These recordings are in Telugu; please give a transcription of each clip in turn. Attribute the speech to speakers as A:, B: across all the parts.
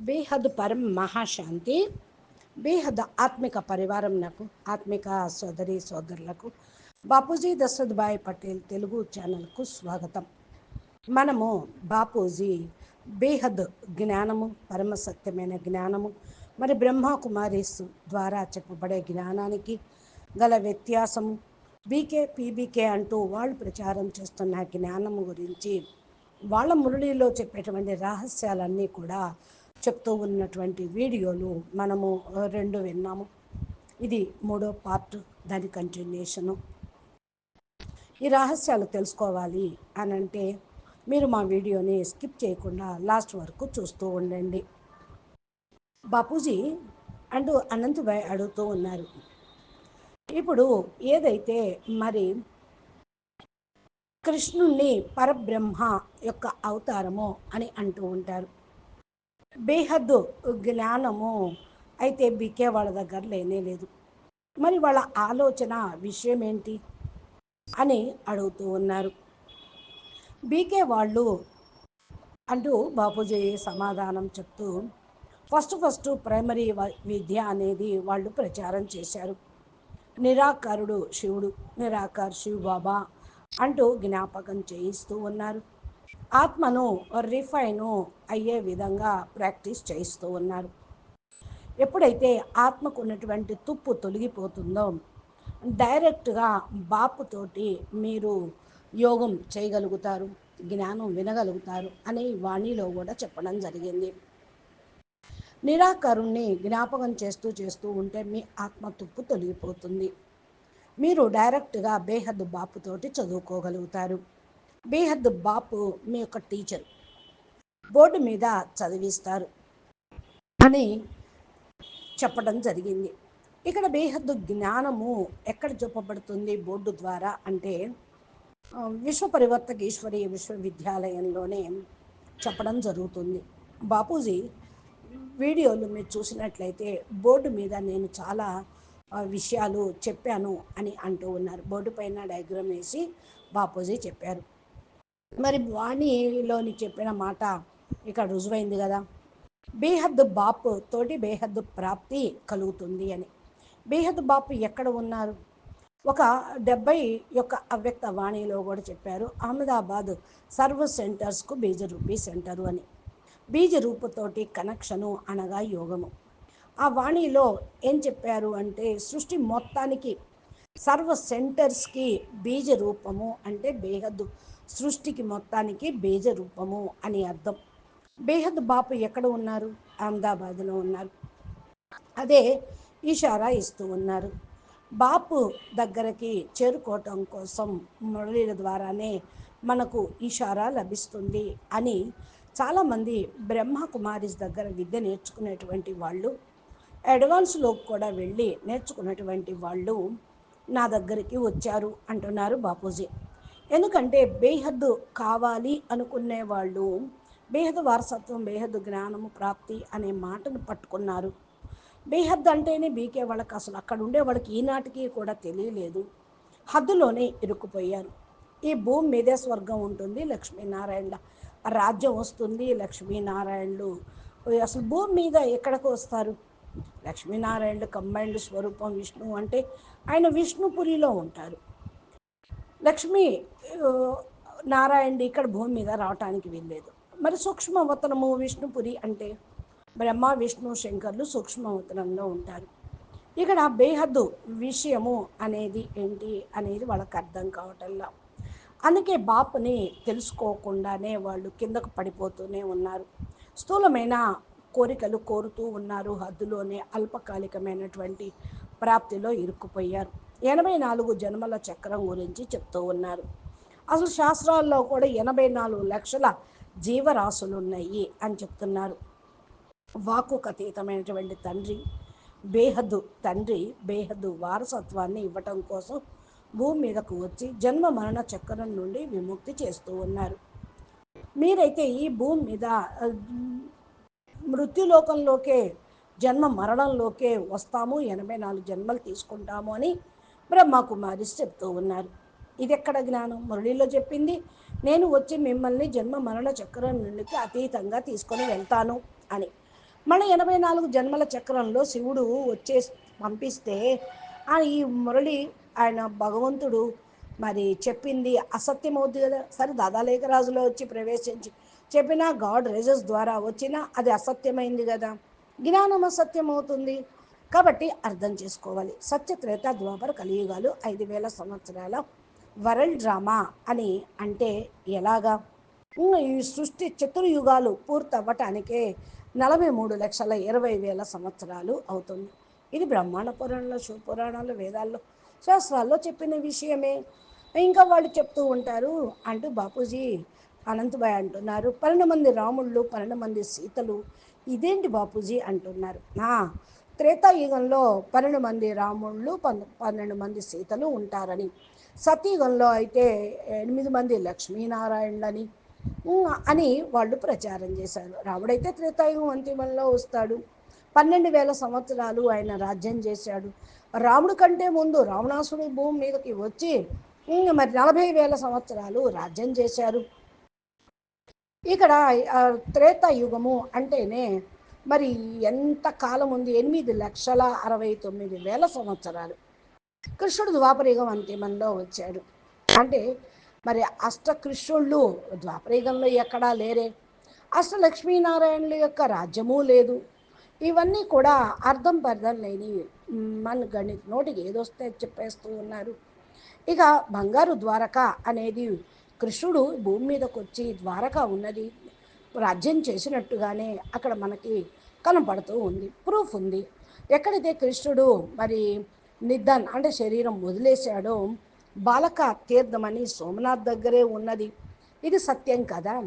A: బేహద్ పరం మహాశాంతి బేహద్ ఆత్మిక పరివారం నాకు ఆత్మిక సోదరి సోదరులకు బాపూజీ దశరథ్ భాయ్ పటేల్ తెలుగు ఛానల్కు స్వాగతం. మనము బాపూజీ బేహద్ జ్ఞానము పరమ సత్యమైన జ్ఞానము మరి బ్రహ్మకుమారీస్ ద్వారా చెప్పబడే జ్ఞానానికి గల వ్యత్యాసము బీకే పీబీకే అంటూ వాళ్ళు ప్రచారం చేస్తున్న జ్ఞానము గురించి వాళ్ళ మురళిలో చెప్పేటువంటి రహస్యాలన్నీ కూడా చెప్తూ ఉన్నటువంటి వీడియోలు మనము రెండు విన్నాము. ఇది మూడో పార్ట్ దాని కంటిన్యూషను ఈ రహస్యాలు తెలుసుకోవాలి అని అంటే మీరు మా వీడియోని స్కిప్ చేయకుండా లాస్ట్ వరకు చూస్తూ ఉండండి. బాపూజీ అంటూ అనంతభాయ్ అడుగుతూ ఉన్నారు. ఇప్పుడు ఏదైతే మరి కృష్ణుణ్ణి పరబ్రహ్మ యొక్క అవతారము అని అంటూ ఉంటారు. బేహద్దు జ్ఞానము అయితే బీకే వాళ్ళ దగ్గర లేనే లేదు. మరి వాళ్ళ ఆలోచన విషయం ఏంటి? అని అడుగుతూ ఉన్నారు. బీకే వాళ్ళు అంటూ బాపూజీ సమాధానం చెప్తూ ఫస్ట్ ఫస్ట్ ప్రైమరీ విద్య అనేది వాళ్ళు ప్రచారం చేశారు. నిరాకారుడు శివుడు నిరాకార్ శివ బాబా అంటూ జ్ఞాపకం చేయిస్తూ ఉన్నారు. ఆత్మను రిఫైను అయ్యే విధంగా ప్రాక్టీస్ చేయిస్తూ ఉన్నారు. ఎప్పుడైతే ఆత్మకు ఉన్నటువంటి తుప్పు తొలగిపోతుందో డైరెక్ట్గా బాపుతోటి మీరు యోగం చేయగలుగుతారు జ్ఞానం వినగలుగుతారు అని వాణిలో కూడా చెప్పడం జరిగింది. నిరాకరుణ్ణి జ్ఞాపకం చేస్తూ చేస్తూ ఉంటే మీ ఆత్మ తుప్పు తొలగిపోతుంది. మీరు డైరెక్ట్గా బేహద్దు బాపుతోటి చదువుకోగలుగుతారు. బేహద్ బాపు మీ యొక్క టీచర్. బోర్డు మీద చదివిస్తారు అని చెప్పడం జరిగింది. ఇక్కడ బేహద్దు జ్ఞానము ఎక్కడ చూపబడుతుంది బోర్డు ద్వారా అంటే విశ్వ పరివర్తక ఈశ్వరీయ విశ్వవిద్యాలయంలోనే చెప్పడం జరుగుతుంది. బాపూజీ వీడియోలు మీరు చూసినట్లయితే బోర్డు మీద నేను చాలా విషయాలు చెప్పాను అని అంటూ ఉన్నారు. బోర్డు పైన డయాగ్రామ్ వేసి బాపూజీ చెప్పారు. మరి వాణిలోని చెప్పిన మాట ఇక్కడ రుజువైంది కదా? బేహద్దు బాపు తోటి బేహద్దు ప్రాప్తి కలుగుతుంది అని. బేహద్దు బాపు ఎక్కడ ఉన్నారు? ఒక డెబ్బై యొక్క అవ్యక్త వాణిలో కూడా చెప్పారు అహ్మదాబాద్ సర్వ సెంటర్స్కు బీజ రూపీ సెంటరు అని. బీజ రూపుతోటి కనెక్షను అనగా యోగము. ఆ వాణిలో ఏం చెప్పారు అంటే సృష్టి మొత్తానికి సర్వ సెంటర్స్కి బీజ రూపము అంటే బేహద్దు సృష్టికి మొత్తానికి బేజ రూపము అని అర్థం. బేహద్ బాపు ఎక్కడ ఉన్నారు? అహ్మదాబాద్లో ఉన్నారు. అదే ఇషారా ఇస్తూ ఉన్నారు. బాపు దగ్గరికి చేరుకోవటం కోసం మురళీల ద్వారానే మనకు ఇషారా లభిస్తుంది అని చాలామంది బ్రహ్మ కుమారిస్ దగ్గర విద్య నేర్చుకునేటువంటి వాళ్ళు అడ్వాన్స్లోకి కూడా వెళ్ళి నేర్చుకున్నటువంటి వాళ్ళు నా దగ్గరికి వచ్చారు అంటున్నారు బాపూజీ. ఎందుకంటే బేహద్దు కావాలి అనుకునే వాళ్ళు బేహద్దు వారసత్వం బేహద్దు జ్ఞానము ప్రాప్తి అనే మాటను పట్టుకున్నారు. బేహద్దు అంటేనే బీకే వాళ్ళకి అసలు అక్కడ ఉండే వాళ్ళకి ఈనాటికి కూడా తెలియలేదు. హద్దులోనే ఇరుక్కుపోయారు. ఈ భూమి మీదే స్వర్గం ఉంటుంది లక్ష్మీనారాయణల రాజ్యం వస్తుంది లక్ష్మీనారాయణలు అసలు భూమి మీద ఎక్కడికి వస్తారు? లక్ష్మీనారాయణుడు కంబైండ్ స్వరూపం విష్ణు అంటే ఆయన విష్ణుపురిలో ఉంటారు. లక్ష్మి నారాయణుడు ఇక్కడ భూమి మీద రావటానికి వీల్లేదు. మరి సూక్ష్మవతనము విష్ణుపురి అంటే బ్రహ్మ విష్ణు శంకర్లు సూక్ష్మవతనంలో ఉంటారు. ఇక్కడ బేహద్దు విషయము అనేది ఏంటి అనేది వాళ్ళకి అర్థం కావటంలా. అందుకే బాపుని తెలుసుకోకుండానే వాళ్ళు కిందకు పడిపోతూనే ఉన్నారు. స్థూలమైన కోరికలు కోరుతూ ఉన్నారు. హద్దులోనే అల్పకాలికమైనటువంటి ప్రాప్తిలో ఇరుక్కుపోయారు. ఎనభై నాలుగు జన్మల చక్రం గురించి చెప్తూ ఉన్నారు. అసలు శాస్త్రాల్లో కూడా ఎనభై నాలుగు లక్షల జీవరాశులు ఉన్నాయి అని చెప్తున్నారు. వాకుకు అతీతమైనటువంటి తండ్రి బేహద్దు తండ్రి బేహద్దు వారసత్వాన్ని ఇవ్వటం కోసం భూమి మీదకు వచ్చి జన్మ మరణ చక్రం నుండి విముక్తి చేస్తూ ఉన్నారు. మీరైతే ఈ భూమి మీద మృత్యులోకంలోకే జన్మ మరణంలోకే వస్తాము ఎనభై నాలుగు జన్మలు తీసుకుంటాము అని బ్రహ్మకుమారి చెప్తూ ఉన్నారు. ఇది ఎక్కడ జ్ఞానం? మురళిలో చెప్పింది నేను వచ్చి మిమ్మల్ని జన్మ మరణ చక్రం నుండికి అతీతంగా తీసుకొని వెళ్తాను అని. మన ఎనభై నాలుగు జన్మల చక్రంలో శివుడు వచ్చే పంపిస్తే ఈ మురళి ఆయన భగవంతుడు మరి చెప్పింది అసత్యం అవుతుంది కదా. సరే దాదాలేఖరాజులో వచ్చి ప్రవేశించి చెప్పిన గాడ్ రేజస్ ద్వారా వచ్చినా అది అసత్యమైంది కదా. జ్ఞానం అసత్యం అవుతుంది. కాబట్టి అర్థం చేసుకోవాలి. సత్యత్రేత ద్వాపర కలియుగాలు ఐదు వేల సంవత్సరాల వరల్డ్ డ్రామా అని అంటే ఎలాగా? ఈ సృష్టి చతుర్యుగాలు పూర్తవ్వటానికే నలభై మూడు లక్షల ఇరవై వేల సంవత్సరాలు అవుతుంది. ఇది బ్రహ్మాండ పురాణంలో శివపురాణాలు వేదాల్లో శాస్త్రాల్లో చెప్పిన విషయమే. ఇంకా వాళ్ళు చెప్తూ ఉంటారు అంటూ బాపూజీ అనంతబాయ్ అంటున్నారు పన్నెండు మంది రాముళ్ళు పన్నెండు మంది సీతలు ఇదేంటి బాపూజీ అంటున్నారు? త్రేతాయుగంలో పన్నెండు మంది రాముళ్ళు పన్నెండు మంది సీతలు ఉంటారని. సతయుగంలో అయితే ఎనిమిది మంది లక్ష్మీనారాయణులని అని వాళ్ళు ప్రచారం చేశారు. రాముడైతే త్రేతాయుగం అంతిమంలో వస్తాడు. పన్నెండు వేల సంవత్సరాలు ఆయన రాజ్యం చేశాడు. రాముడు కంటే ముందు రావణాసుడు భూమి మీదకి వచ్చి మరి నలభై వేల సంవత్సరాలు రాజ్యం చేశారు. ఇక్కడ త్రేతాయుగము అంటేనే మరి ఎంత కాలం ఉంది? ఎనిమిది లక్షల అరవై తొమ్మిది వేల సంవత్సరాలు. కృష్ణుడు ద్వాపరయుగం అంతిమంలో వచ్చాడు. అంటే మరి అష్టకృష్ణుళ్ళు ద్వాపరయుగంలో ఎక్కడా లేరే. అష్ట లక్ష్మీనారాయణుల యొక్క రాజ్యము లేదు. ఇవన్నీ కూడా అర్థం పర్థం లేని మన గణిత నోటికి ఏదొస్తే చెప్పేస్తూ ఉన్నారు. ఇక బంగారు ద్వారక అనేది కృష్ణుడు భూమి మీదకి వచ్చి ద్వారక ఉన్నది. రాజ్యం చేసినట్టుగానే అక్కడ మనకి కనపడుతూ ఉంది ప్రూఫ్ ఉంది. ఎక్కడైతే కృష్ణుడు మరి నిద్దన్ అంటే శరీరం వదిలేశాడో బాలక తీర్థమని సోమనాథ్ దగ్గరే ఉన్నది. ఇది సత్యం కదా?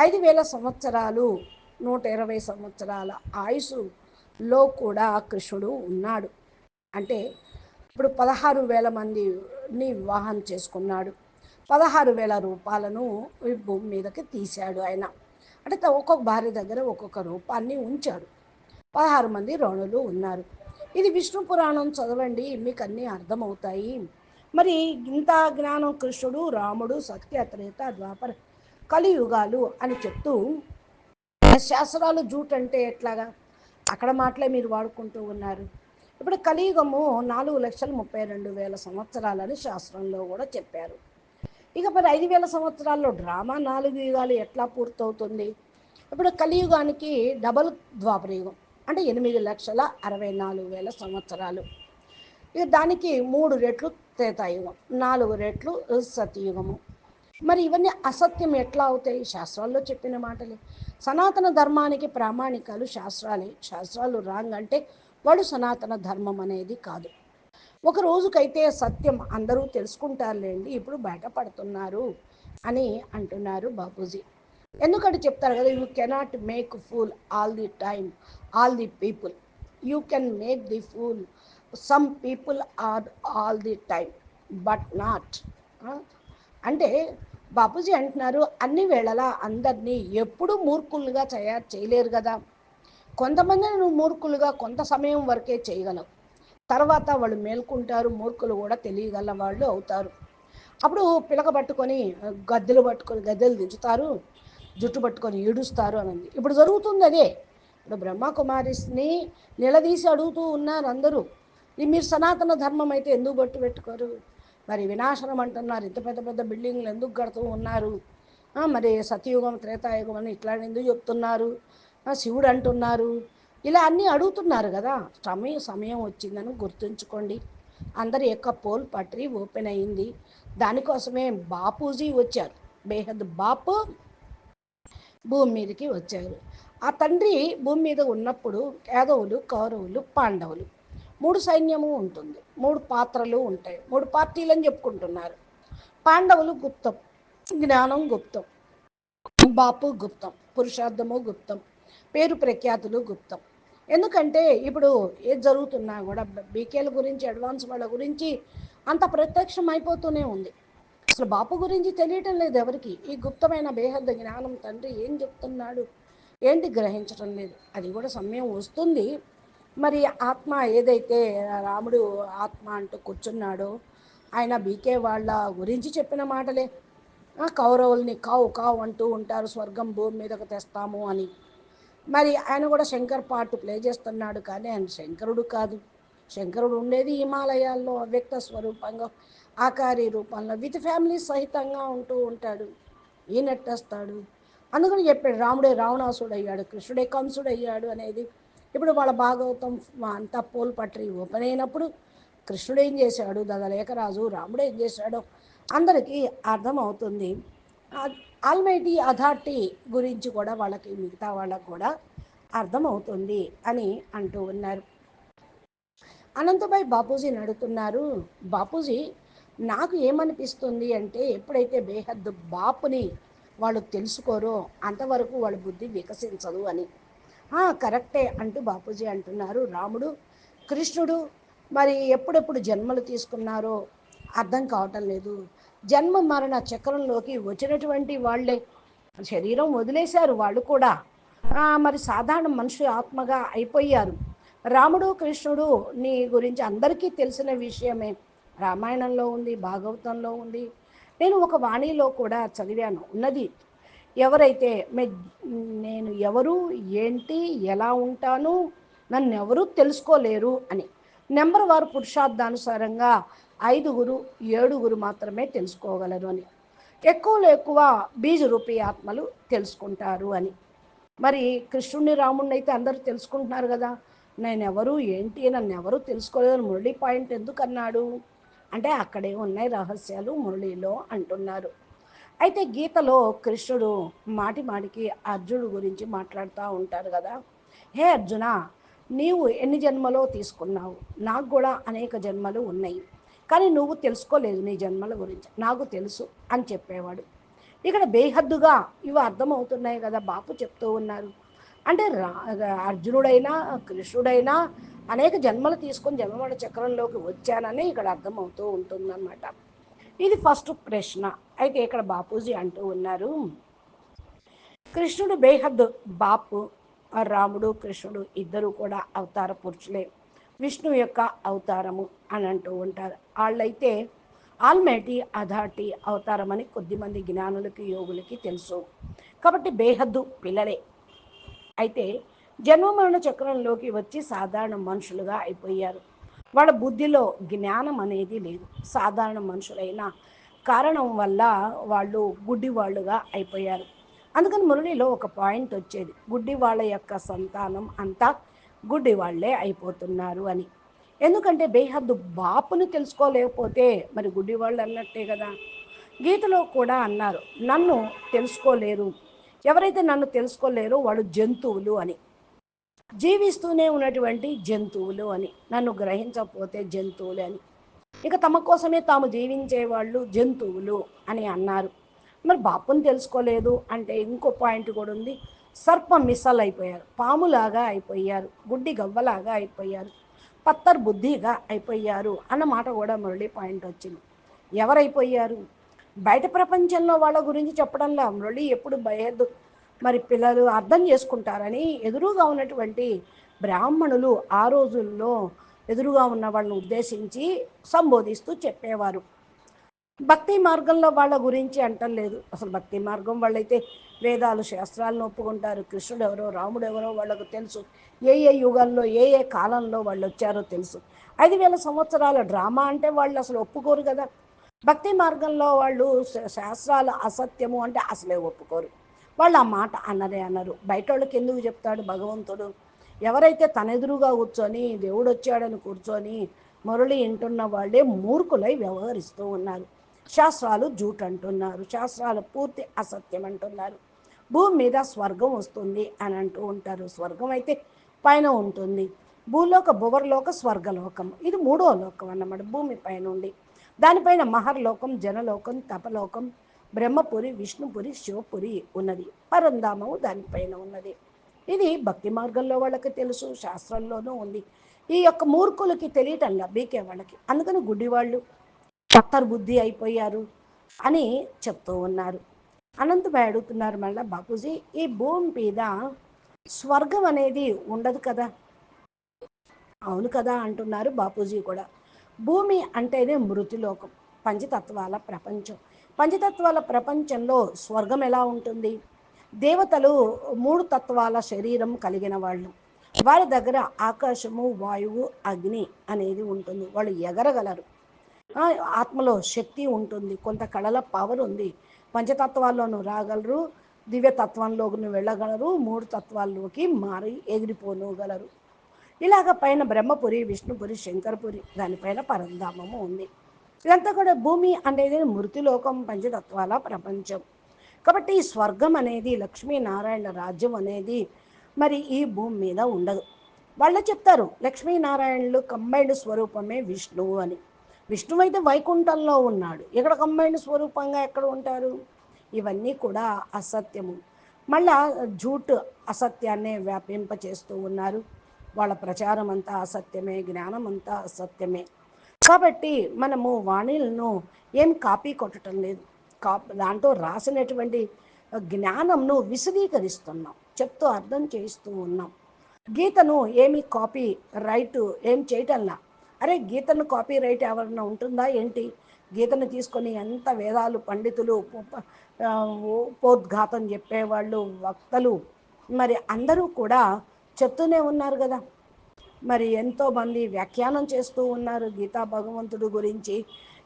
A: ఐదు వేల సంవత్సరాలు నూట ఇరవై సంవత్సరాల ఆయుసులో కూడా కృష్ణుడు ఉన్నాడు. అంటే ఇప్పుడు పదహారు వేల మందిని వివాహం చేసుకున్నాడు. పదహారు వేల రూపాయలను భూమి మీదకి తీశాడు ఆయన. అంటే ఒక్కొక్క భార్య దగ్గర ఒక్కొక్క రూపాన్ని ఉంచాడు. పదహారు మంది రోణులు ఉన్నారు. ఇది విష్ణు పురాణం చదవండి మీకు అన్నీ అర్థమవుతాయి. మరి ఇంత జ్ఞానం కృష్ణుడు రాముడు సత్యత్రేత ద్వాపర కలియుగాలు అని చెప్తూ శాస్త్రాలు జూట్ అంటే ఎట్లాగా? అక్కడ మాటలే మీరు వాడుకుంటూ ఉన్నారు. ఇప్పుడు కలియుగము నాలుగు లక్షల ముప్పై రెండు వేల సంవత్సరాలని శాస్త్రంలో కూడా చెప్పారు. ఇక మరి ఐదు వేల సంవత్సరాల్లో డ్రామా నాలుగు యుగాలు ఎట్లా పూర్తవుతుంది? ఇప్పుడు కలియుగానికి డబల్ ద్వాపరయుగం అంటే ఎనిమిది లక్షల అరవై నాలుగు వేల సంవత్సరాలు. ఇక దానికి మూడు రెట్లు త్రేతాయుగం నాలుగు రెట్లు సతయుగము. మరి ఇవన్నీ అసత్యం ఎట్లా అవుతాయి? శాస్త్రాల్లో చెప్పిన మాటలే. సనాతన ధర్మానికి ప్రామాణికాలు శాస్త్రాలే. శాస్త్రాలు రాంగ్ అంటే వాడు సనాతన ధర్మం అనేది కాదు. ఒక రోజుకైతే సత్యం అందరూ తెలుసుకుంటారులేండి ఇప్పుడు బయటపడుతున్నారు అని అంటున్నారు బాపూజీ. ఎందుకంటే చెప్తారు కదా you cannot make fool all the time all the people you can make the fool some people or all the time but not అంటే బాపూజీ అంటున్నారు అన్ని వేళలా అందరినీ ఎప్పుడూ మూర్ఖులుగా తయారు చేయలేరు కదా. కొంతమందిని నువ్వు మూర్ఖులుగా కొంత సమయం వరకే చేయగలవు. తర్వాత వాళ్ళు మేల్కుంటారు మూర్ఖులు కూడా తెలియగల వాళ్ళు అవుతారు. అప్పుడు పిలక పట్టుకొని గద్దెలు పట్టుకొని గద్దెలు దించుతారు జుట్టు పట్టుకొని ఈడుస్తారు అనంది. ఇప్పుడు జరుగుతుంది అదే. ఇప్పుడు బ్రహ్మకుమారిని నిలదీసి అడుగుతూ ఉన్నారు అందరూ. మీరు సనాతన ధర్మం అయితే ఎందుకు బట్టు పెట్టుకోరు? మరి వినాశనం అంటున్నారు. ఇంత పెద్ద పెద్ద బిల్డింగ్లు ఎందుకు కడుతూ ఉన్నారు? మరి సతయుగం త్రేతాయుగం అని ఇట్లా ఎందుకు చెప్తున్నారు? శివుడు అంటున్నారు. ఇలా అన్నీ అడుగుతున్నారు కదా. సమయం సమయం వచ్చిందని గుర్తుంచుకోండి. అందరి యొక్క పోల్ పట్రీ ఓపెన్ అయింది. దానికోసమే బాపూజీ వచ్చారు. బేహద్ బాపు భూమి మీదకి వచ్చారు. ఆ తండ్రి భూమి మీద ఉన్నప్పుడు యాదవులు కౌరవులు పాండవులు మూడు సైన్యము ఉంటుంది. మూడు పాత్రలు ఉంటాయి. మూడు పార్టీలు అని చెప్పుకుంటున్నారు. పాండవులు గుప్తం జ్ఞానం గుప్తం బాపు గుప్తం పురుషార్థము గుప్తం పేరు ప్రఖ్యాతులు గుప్తం. ఎందుకంటే ఇప్పుడు ఏది జరుగుతున్నా కూడా బీకేల గురించి అడ్వాన్స్ వాళ్ళ గురించి అంత ప్రత్యక్షం అయిపోతూనే ఉంది. అసలు బాపు గురించి తెలియటం లేదు ఎవరికి. ఈ గుప్తమైన బేహద్ద జ్ఞానం తండ్రి ఏం చెప్తున్నాడు? ఏంటి గ్రహించటం లేదు. అది కూడా సమయం వస్తుంది. మరి ఆత్మ ఏదైతే రాముడు ఆత్మ అంటూ కూర్చున్నాడో ఆయన బీకే వాళ్ళ గురించి చెప్పిన మాటలే. కౌరవుల్ని కావు కావు అంటూ ఉంటారు స్వర్గం భూమి మీదకు తెస్తాము అని. మరి ఆయన కూడా శంకర్ పార్ట్ ప్లే చేస్తున్నాడు కానీ ఆయన శంకరుడు కాదు. శంకరుడు ఉండేది హిమాలయాల్లో అవ్యక్త స్వరూపంగా ఆకారి రూపంలో విత్ ఫ్యామిలీ సహితంగా ఉంటూ ఉంటాడు. ఈయనెట్టేస్తాడు అందుకని చెప్పాడు రాముడే రావణాసుడు అయ్యాడు కృష్ణుడే కంసుడు అయ్యాడు అనేది. ఇప్పుడు వాళ్ళ భాగవతం అంతా పోల్ పట్రి ఓపెన్ అయినప్పుడు కృష్ణుడు ఏం చేశాడు దదలేఖరాజు రాముడు ఏం చేశాడో అందరికీ అర్థమవుతుంది. ఆల్మైటీ అథారిటీ గురించి కూడా వాళ్ళకి మిగతా వాళ్ళకు కూడా అర్థమవుతుంది అని అంటూ ఉన్నారు. అనంతబాయ్ బాపూజీని అడుగుతున్నారు బాపూజీ నాకు ఏమనిపిస్తుంది అంటే ఎప్పుడైతే బేహద్దు బాపుని వాళ్ళు తెలుసుకోరో అంతవరకు వాళ్ళ బుద్ధి వికసించదు అని. కరెక్టే అంటూ బాపూజీ అంటున్నారు. రాముడు కృష్ణుడు మరి ఎప్పుడెప్పుడు జన్మలు తీసుకున్నారో అర్థం కావటం లేదు. జన్మ మరణ చక్రంలోకి వచ్చినటువంటి వాళ్ళే. శరీరం వదిలేశారు వాళ్ళు కూడా. మరి సాధారణ మనుషు ఆత్మగా అయిపోయారు. రాముడు కృష్ణుడు నీ గురించి అందరికీ తెలిసిన విషయమే. రామాయణంలో ఉంది భాగవతంలో ఉంది. నేను ఒక వాణిలో కూడా చదివాను. ఉన్నది ఎవరైతే మే నేను ఎవరు ఏంటి ఎలా ఉంటాను నన్ను ఎవరూ తెలుసుకోలేరు అని. నెంబర్ వారు పురుషార్థానుసారంగా ఐదుగురు ఏడుగురు మాత్రమే తెలుసుకోగలరు అని. ఎక్కువలో ఎక్కువ బీజరూపీ ఆత్మలు తెలుసుకుంటారు అని. మరి కృష్ణుడిని రాముడిని అయితే అందరూ తెలుసుకుంటున్నారు కదా. నేను ఎవరు ఏంటి నన్ను ఎవరు తెలుసుకోలేదు మురళీ పాయింట్ ఎందుకు అన్నాడు అంటే అక్కడే ఉన్నాయి రహస్యాలు మురళిలో అంటున్నారు. అయితే గీతలో కృష్ణుడు మాటి మాటికి అర్జునుడు గురించి మాట్లాడుతూ ఉంటారు కదా. హే అర్జున నీవు ఎన్ని జన్మలో తీసుకున్నావు? నాకు కూడా అనేక జన్మలు ఉన్నాయి. కానీ నువ్వు తెలుసుకోలేదు నీ జన్మల గురించి. నాకు తెలుసు అని చెప్పేవాడు. ఇక్కడ బేహద్దుగా ఇవి అర్థమవుతున్నాయి కదా బాపు చెప్తూ ఉన్నారు. అంటే రా అర్జునుడైనా కృష్ణుడైనా అనేక జన్మలు తీసుకొని జన్మవాడ చక్రంలోకి వచ్చానని ఇక్కడ అర్థమవుతూ ఉంటుందన్నమాట. ఇది ఫస్ట్ ప్రశ్న. అయితే ఇక్కడ బాపూజీ అంటూ ఉన్నారు. కృష్ణుడు బేహద్దు బాపు రాముడు కృష్ణుడు ఇద్దరు కూడా అవతార పురుషులే. విష్ణు యొక్క అవతారము అని అంటూ ఉంటారు. వాళ్ళైతే ఆల్మేటి అథారిటీ అవతారం అని కొద్దిమంది జ్ఞానులకి యోగులకి తెలుసు. కాబట్టి బేహద్దు పిల్లలే. అయితే జన్మ మరణ చక్రంలోకి వచ్చి సాధారణ మనుషులుగా అయిపోయారు. వాళ్ళ బుద్ధిలో జ్ఞానం అనేది లేదు. సాధారణ మనుషులైన కారణం వల్ల వాళ్ళు గుడ్డి వాళ్ళుగా అయిపోయారు. అందుకని మురళిలో ఒక పాయింట్ వచ్చేది. గుడ్డి వాళ్ళ యొక్క సంతానం అంతా గుడ్డి వాళ్ళే అయిపోతున్నారు అని. ఎందుకంటే బేహద్దు బాపును తెలుసుకోలేకపోతే మరి గుడ్డి వాళ్ళు అన్నట్టే కదా. గీతలో కూడా అన్నారు నన్ను తెలుసుకోలేరు. ఎవరైతే నన్ను తెలుసుకోలేరో వాళ్ళు జంతువులు అని. జీవిస్తూనే ఉన్నటువంటి జంతువులు అని. నన్ను గ్రహించకపోతే జంతువులు అని. ఇక తమ కోసమే తాము జీవించే వాళ్ళు జంతువులు అని అన్నారు. మరి బాపుని తెలుసుకోలేదు అంటే ఇంకో పాయింట్ కూడా ఉంది. సర్ప మిసల్ అయిపోయారు పాములాగా అయిపోయారు. గుడ్డి గవ్వలాగా అయిపోయారు. పత్తర్ బుద్ధిగా అయిపోయారు అన్న మాట కూడా మురళి పాయింట్ వచ్చింది. ఎవరైపోయారు? బయట ప్రపంచంలో వాళ్ళ గురించి చెప్పడంలో? మురళి ఎప్పుడు భయద్దు మరి పిల్లలు అర్థం చేసుకుంటారని ఎదురుగా ఉన్నటువంటి బ్రాహ్మణులు ఆ రోజుల్లో ఎదురుగా ఉన్న వాళ్ళని ఉద్దేశించి సంబోధిస్తూ చెప్పేవారు. భక్తి మార్గంలో వాళ్ళ గురించి అంటలేదు. అసలు భక్తి మార్గం వాళ్ళైతే వేదాలు శాస్త్రాలను ఒప్పుకుంటారు. కృష్ణుడు ఎవరో రాముడు ఎవరో వాళ్ళకు తెలుసు. ఏ ఏ యుగాల్లో ఏ ఏ కాలంలో వాళ్ళు వచ్చారో తెలుసు. ఐదు వేల సంవత్సరాల డ్రామా అంటే వాళ్ళు అసలు ఒప్పుకోరు కదా. భక్తి మార్గంలో వాళ్ళు శాస్త్రాలు అసత్యము అంటే అసలే ఒప్పుకోరు. వాళ్ళు ఆ మాట అన్నదే అన్నారు బయట వాళ్ళకి ఎందుకు చెప్తాడు భగవంతుడు? ఎవరైతే తన ఎదురుగా కూర్చొని దేవుడు వచ్చాడని కూర్చొని మురళి వింటున్న వాళ్ళే మూర్ఖులై వ్యవహరిస్తూ ఉన్నారు. శాస్త్రాలు జూట్ అంటున్నారు శాస్త్రాలు పూర్తి అసత్యం అంటున్నారు భూమి మీద స్వర్గం వస్తుంది అని అంటూ ఉంటారు. స్వర్గం అయితే పైన ఉంటుంది. భూలోక భువర్లోక స్వర్గలోకం. ఇది మూడో లోకం అన్నమాట భూమి పైన ఉండి. దానిపైన మహర్లోకం జనలోకం తపలోకం బ్రహ్మపురి విష్ణుపురి శివపురి ఉన్నది. పరంధామము దానిపైన ఉన్నది. ఇది భక్తి మార్గంలో వాళ్ళకి తెలుసు శాస్త్రంలోనూ ఉంది. ఈ యొక్క మూర్ఖులకి తెలియటంలా బీకే వాళ్ళకి. అందుకని గుడ్డివాళ్ళు చక్కర్ బుద్ధి అయిపోయారు అని చెప్తూ ఉన్నారు. అనంతభాయ్ అడుగుతున్నారు మళ్ళీ బాపూజీ ఈ భూమి మీద స్వర్గం అనేది ఉండదు కదా? అవును కదా అంటున్నారు బాపూజీ కూడా. భూమి అంటేనే మృతిలోకం పంచతత్వాల ప్రపంచం. పంచతత్వాల ప్రపంచంలో స్వర్గం ఎలా ఉంటుంది? దేవతలు మూడు తత్వాల శరీరం కలిగిన వాళ్ళు. వారి దగ్గర ఆకాశము వాయువు అగ్ని అనేది ఉంటుంది. వాళ్ళు ఎగరగలరు. ఆత్మలో శక్తి ఉంటుంది. కొంత కళల పవర్ ఉంది. పంచతత్వాల్లోనూ రాగలరు దివ్యతత్వంలోకి వెళ్ళగలరు మూడు తత్వాల్లోకి మారి ఎగిరిపోనగలరు ఇలాగ పైన బ్రహ్మపురి విష్ణుపురి శంకరపురి దానిపైన పరంధామము ఉంది. ఇదంతా కూడా భూమి అనేది మృతిలోకం పంచతత్వాల ప్రపంచం. కాబట్టి ఈ స్వర్గం అనేది లక్ష్మీనారాయణ రాజ్యం అనేది మరి ఈ భూమి మీద ఉండదు. వాళ్ళు చెప్తారు లక్ష్మీనారాయణులు కంబైండ్ స్వరూపమే విష్ణువు అని. విష్ణువు అయితే వైకుంఠంలో ఉన్నాడు. ఇక్కడ కంబైండ్ స్వరూపంగా ఎక్కడ ఉంటారు? ఇవన్నీ కూడా అసత్యము. మళ్ళా జూట్ అసత్యాన్నే వ్యాపింపచేస్తూ ఉన్నారు. వాళ్ళ ప్రచారం అంతా అసత్యమే జ్ఞానం అంతా అసత్యమే. కాబట్టి మనము వాణిలను ఏం కాపీ కొట్టడం లేదు. కా దాంట్లో రాసినటువంటి జ్ఞానంను విశదీకరిస్తున్నాం. చెప్తూ అర్థం చేస్తూ ఉన్నాం. గీతను ఏమి కాపీ రైట్ ఏం చేయటంలా అరే గీతను కాపీ రైట్ ఎవరన్నా ఉంటుందా ఏంటి? గీతను తీసుకొని ఎంత వేదాలు పండితులు ఉపోద్ఘాతం చెప్పేవాళ్ళు వక్తలు. మరి అందరూ కూడా చెప్తూనే ఉన్నారు కదా. మరి ఎంతోమంది వ్యాఖ్యానం చేస్తూ ఉన్నారు గీతా భగవంతుడు గురించి.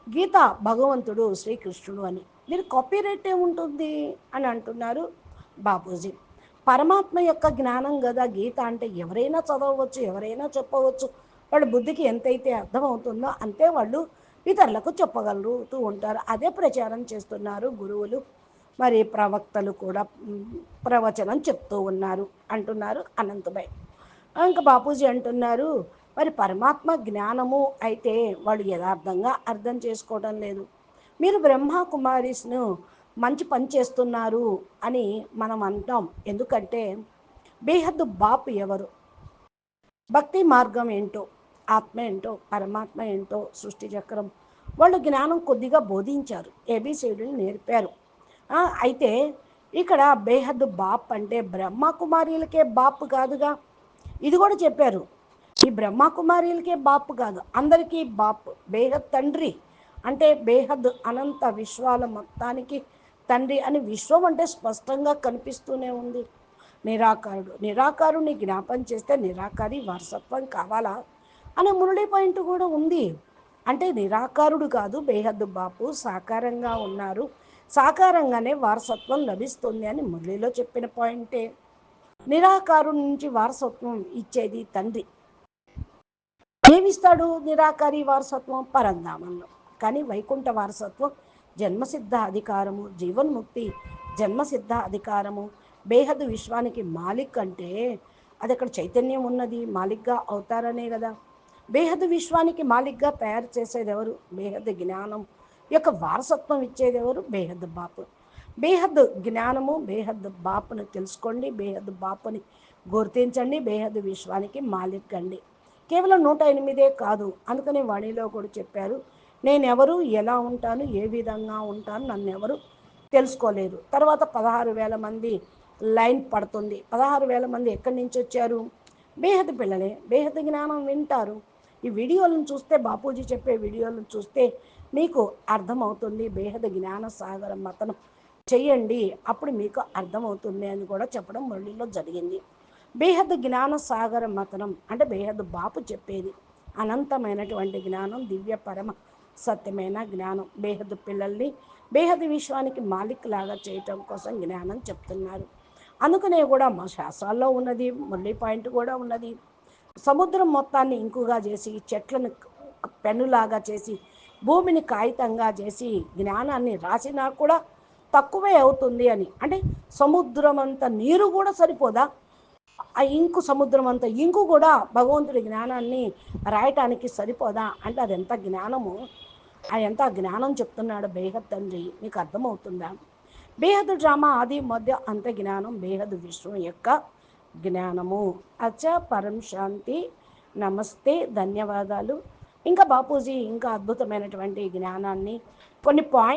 A: గీత భగవంతుడు శ్రీకృష్ణుడు అని. మీరు కాపీరైట్ ఏముంటుంది అని అంటున్నారు బాపూజీ. పరమాత్మ యొక్క జ్ఞానం కదా గీత అంటే ఎవరైనా చదవవచ్చు ఎవరైనా చెప్పవచ్చు. వాళ్ళ బుద్ధికి ఎంతైతే అర్థమవుతుందో అంతే వాళ్ళు ఇతరులకు చెప్పగలుగుతూ ఉంటారు. అదే ప్రచారం చేస్తున్నారు గురువులు. మరి ప్రవక్తలు కూడా ప్రవచనం చెప్తూ ఉన్నారు అంటున్నారు అనంతభాయ్ ఇంకా బాపూజీ అంటున్నారు మరి పరమాత్మ జ్ఞానము అయితే వాళ్ళు యథార్థంగా అర్థం చేసుకోవడం లేదు. మీరు బ్రహ్మ కుమారిస్ను మంచి పని చేస్తున్నారు అని మనం అంటాం. ఎందుకంటే బేహద్దు బాపు ఎవరు? భక్తి మార్గం ఏంటో? ఆత్మ ఏంటో పరమాత్మ ఏంటో సృష్టి చక్రం వాళ్ళు జ్ఞానం కొద్దిగా బోధించారు. ఏబిసిడీలు నేర్పారు. అయితే ఇక్కడ బేహద్ బాప్ అంటే బ్రహ్మకుమారీలకే బాప్ కాదుగా? ఇది కూడా చెప్పారు. ఈ బ్రహ్మకుమారీలకే బాప్ కాదు. అందరికీ బాప్. బేహద్ తండ్రి అంటే బేహద్ అనంత విశ్వాల మొత్తానికి తండ్రి అని విశ్వం అంటే స్పష్టంగా కనిపిస్తూనే ఉంది. నిరాకారుడు. నిరాకారుని జ్ఞాపం చేస్తే నిరాకారి వారసత్వం కావాలా? అనే మురళి పాయింట్ కూడా ఉంది. అంటే నిరాకారుడు కాదు బేహద్దు బాపు సాకారంగా ఉన్నారు. సాకారంగానే వారసత్వం లభిస్తుంది అని మురళిలో చెప్పిన పాయింటే. నిరాకారు నుంచి వారసత్వం ఇచ్చేది తండ్రి. ఏమిస్తాడు నిరాకారి వారసత్వం? పరంధామంలో. కానీ వైకుంఠ వారసత్వం జన్మసిద్ధ అధికారము జీవన్ముక్తి జన్మసిద్ధ అధికారము. బేహద్ విశ్వానికి మాలిక్ అంటే అది అక్కడ చైతన్యం ఉన్నది. మాలిక్గా అవుతారనే కదా. బేహద్ విశ్వానికి మాలిక్గా తయారు చేసేదెవరు? బేహద బేహద్ జ్ఞానం యొక్క వారసత్వం ఇచ్చేదెవరు? బేహద్ బాపు. బేహద్ జ్ఞానము బేహద్ బాపును తెలుసుకోండి. బేహద్ బాపుని గుర్తించండి. బేహద్ విశ్వానికి మాలిక్కండి కేవలం నూట ఎనిమిదే కాదు. అందుకని వాణిలో కూడా చెప్పారు నేను ఎవరు ఎలా ఉంటాను? ఏ విధంగా ఉంటాను? నన్ను ఎవరు తెలుసుకోలేదు. తర్వాత పదహారు వేల మంది లైన్ పడుతుంది. పదహారు వేల మంది ఎక్కడి నుంచి వచ్చారు? బేహద్ పిల్లలే. బేహద్ జ్ఞానం వింటారు. ఈ వీడియోలను చూస్తే బాపూజీ చెప్పే వీడియోలను చూస్తే మీకు అర్థమవుతుంది బేహద్ జ్ఞాన సాగరం మతనం చేయండి అప్పుడు మీకు అర్థమవుతుంది అని కూడా చెప్పడం మురళిలో జరిగింది. బేహద్ జ్ఞాన సాగర మతనం అంటే బేహద్ బాపు చెప్పేది అనంతమైనటువంటి జ్ఞానం దివ్య పరమ సత్యమైన జ్ఞానం బేహద్ పిల్లల్ని బేహద్ విశ్వానికి మాలిక్ లాగా చేయటం కోసం జ్ఞానం చెప్తున్నారు. అందుకనే కూడా మా శాస్త్రాల్లో ఉన్నది మురళి పాయింట్ కూడా ఉన్నది. సముద్రం మొత్తాన్ని ఇంకుగా చేసి చెట్లను పెన్నులాగా చేసి భూమిని కాగితంగా చేసి జ్ఞానాన్ని రాసినా కూడా తక్కువే అవుతుంది అని. అంటే సముద్రం అంత నీరు కూడా సరిపోదా? ఆ ఇంకు సముద్రం అంత ఇంకు కూడా భగవంతుడి జ్ఞానాన్ని రాయటానికి సరిపోదా? అంటే అది ఎంత జ్ఞానము ఆ ఎంత జ్ఞానం చెప్తున్నాడు బేహద్ తండ్రి మీకు అర్థమవుతుందా? బేహద్ డ్రామా ఆది మధ్య అంత జ్ఞానం బేహద్ విశ్వం యొక్క జ్ఞానము. అచ్చ పరం శాంతి. నమస్తే. ధన్యవాదాలు. ఇంకా బాపూజీ ఇంకా అద్భుతమైనటువంటి జ్ఞానాన్ని కొన్ని పాయింట్